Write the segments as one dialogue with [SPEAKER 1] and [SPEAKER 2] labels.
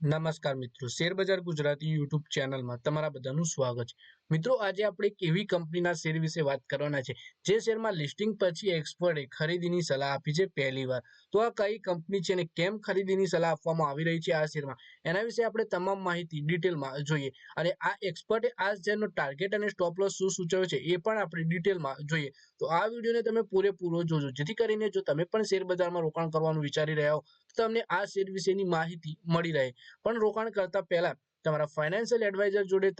[SPEAKER 1] નમસ્કાર મિત્રો શેર બજાર ગુજરાતી યુટ્યુબ ચેનલમાં તમારા બધાનું સ્વાગત છે. મિત્રો, આજે આપણે એક કંપનીના શેર વિશે વાત કરવાના છે, જે શેરમાં લિસ્ટિંગ પછી એક્સપર્ટે ખરીદીની સલાહ આપી છે પહેલીવાર તો આ કઈ કંપની છે અને કેમ ખરીદીની સલાહ આપવામાં આવી રહી છે આ શેરમાં? એના વિશે આપણે તમામ માહિતી ડિટેલમાં જોઈએ. અને આ એક્સપર્ટે આ શેરનો ટાર્ગેટ અને સ્ટોપ લોસ શું સૂચવ્યો છે એ પણ આપણે ડિટેલમાં જોઈએ. તો આ વિડીયોને તમે પૂરેપૂરો જોજો. જેથી કરીને જો તમે પણ શેર બજારમાં રોકાણ કરવાનું વિચારી રહ્યા હો તમને આ શેર વિશેની માહિતી મળી રહે. પણ રોકાણ કરતા પહેલા તમારા ફાઇનાન્શિયલ એડવાઇઝર જોડે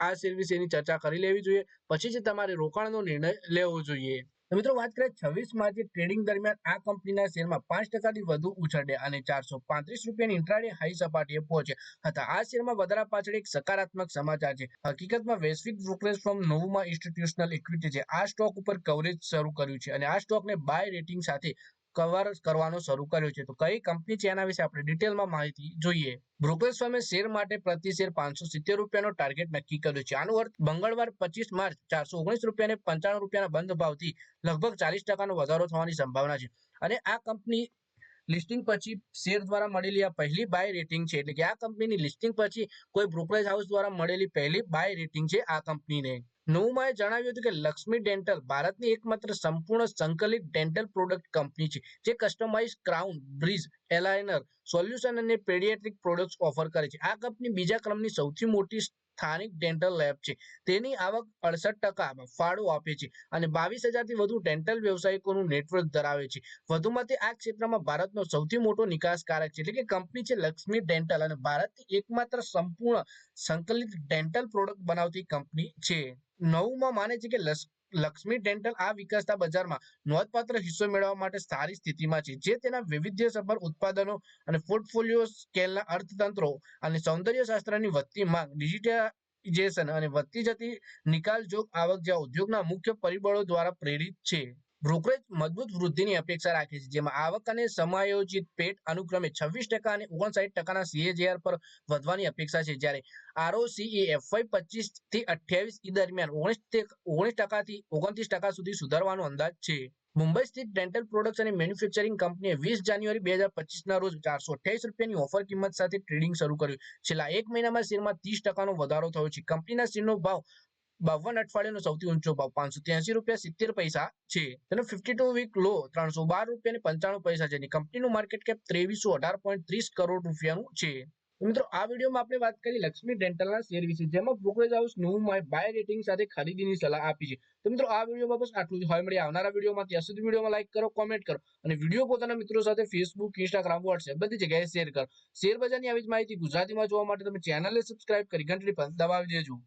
[SPEAKER 1] આ શેર વિશેની ચર્ચા કરી લેવી જોઈએ. પછી જ તમારે રોકાણનો નિર્ણય લેવો જોઈએ. મિત્રો, વાત કરીએ છવ્વીસ માર્ચે ટ્રેડિંગ દરમિયાન આ કંપનીના શેરમાં પાંચ ટકાથી વધુ ઉછળ્યા અને ચારસો પાંત્રીસ રૂપિયાની ઇન્ટ્રાડે હાઈ સપાટીએ પહોંચ્યા હતા, આ શેરમાં વધારા પાછળ એક સકારાત્મક સમાચાર છે. હકીકતમાં વૈશ્વિક brokerage firm Nuvama institutional equity છે. આ સ્ટોક ઉપર કવરેજ શરૂ કર્યું છે અને આ સ્ટોકને બાય રેટિંગ સાથે કવર કરવાનો શરૂ કર્યો છે. તો કઈ કંપની છે એના વિશે આપણે ડિટેલમાં માહિતી જોઈએ. બ્રોકરેજ ફર્મે શેર માટે પ્રતિ શેર પાંચસો સિત્તેર રૂપિયાનો ટાર્ગેટ નક્કી કર્યો છે. આનો અર્થ, મંગળવાર પચીસ માર્ચ ચારસો ઓગણીસ રૂપિયા પંચાણું રૂપિયાના બંધ ભાવથી લગભગ ચાલીસ ટકાનો વધારો થવાની સંભાવના છે. અને આ કંપની લિસ્ટિંગ પછી શેર દ્વારા મળેલી આ પહેલી બાય રેટિંગ છે. એટલે કે આ કંપનીની લિસ્ટિંગ પછી કોઈ બ્રોકરેજ હાઉસ દ્વારા મળેલી પહેલી બાય રેટિંગ છે આ કંપનીને નવુમાએ જણાવ્યું હતું કે લક્ષ્મી ડેન્ટલ ભારતની એકમાત્ર સંપૂર્ણ સંકલિત ડેન્ટલ પ્રોડક્ટ કંપની છે, જે customise crown, bridge, aligner, solution અને પેડિયાટ્રિક પ્રોડક્ટ્સ ઓફર કરે છે. આ કંપની બીજા ક્રમની સૌથી મોટી સ્થાનિક ડેન્ટલ લેબ છે. તેની આવક અડસઠ ટકા ફાળો આપે છે અને બાવીસ હજારથી વધુ ડેન્ટલ વ્યવસાયિકોનું નેટવર્ક ધરાવે છે. વધુમાં તે આ ક્ષેત્રમાં ભારતનો સૌથી મોટો નિકાસકારક છે એટલે કે કંપની છે લક્ષ્મી ડેન્ટલ અને ભારતની એકમાત્ર સંપૂર્ણ સંકલિત ડેન્ટલ પ્રોડક્ટ બનાવતી કંપની છે. નવમાં માને છે કે લક્ષ્મી ડેન્ટલ આ વિકસતા બજારમાં નોંધપાત્ર હિસ્સો મેળવવા માટે સારી સ્થિતિમાં છે. જે તેના વૈવિધ્યસભર ઉત્પાદનો અને પોર્ટફોલિયો સ્કેલના અર્થતંત્રો અને સૌંદર્ય શાસ્ત્રની વધતી માંગ, ડિજિટાઇઝેશન અને વધતી જતી નિકાલજોગ આવક જેવા ઉદ્યોગના મુખ્ય પરિબળો દ્વારા પ્રેરિત છે. બ્રોકરેજ મજબૂત વૃદ્ધિની અપેક્ષા રાખે છે, જેમાં આવક અને સમાયોજિત પેટ અનુક્રમે છવ્વીસ ટકા અને ઓગણસાઠ ટકાના સીએજીઆર પર વધવાની અપેક્ષા છે. જ્યારે આરઓસીએ એફવાય પચીસથી અઠ્યાવીસ ઈ દરમિયાન ઓગણીસ ઓગણીસ ટકાથી ઓગણત્રીસ ટકા સુધી સુધારવાનો અંદાજ છે. મુંબઈ સ્થિત ડેન્ટલ પ્રોડક્ટ્સ અને મેન્યુફેક્ચરિંગ કંપનીએ વીસ જાન્યુઆરી બે હજાર પચીસના રોજ ચારસો અઠ્યાવીસ રૂપિયાની ઓફર કિંમત સાથે ટ્રેડિંગ શરૂ કર્યું. છેલ્લા એક મહિનામાં શેરમાં ત્રીસ ટકાનો વધારો થયો છે. કંપનીના શેરનો ભાવ બાવન અઠવાડિયાનો સૌથી ઊંચો ભાવ, પાંચસો ત્યાસી રૂપિયા સિત્તેર પૈસા છે. તેનો ફિફ્ટી ટુ વીક લો ત્રણસો બાર રૂપિયા પંચાણું પૈસા છે. કંપનીનું માર્કેટ કેપ ત્રેવીસો અઢાર પોઈન્ટ ત્રીસ કરોડ રૂપિયાનું છે. મિત્રો, આ વિડીયોમાં આપણે વાત કરી લક્ષ્મી ડેન્ટલના શેર વિશે, જેમાં બ્રોકરેજ હાઉસ નવું બાય રેટિંગ સાથે ખરીદીની સલાહ આપી છે. તો મિત્રો, આ વિડીયોમાં બસ આટલું જ. હવે મળી આવનારા વિડીયોમાં ત્યાં સુધી વિડીયોમાં લાઈક કરો કોમેન્ટ કરો અને વીડિયો પોતાના મિત્રો સાથે ફેસબુક ઇન્સ્ટાગ્રામ વોટ્સએપ બધી જગ્યાએ શેર કરો. શેર બજારની આવી જ માહિતી ગુજરાતીમાં જોવા માટે તમે ચેનલને સબસ્ક્રાઇબ કરી, ઘંટડી પર દબાવી દેજો.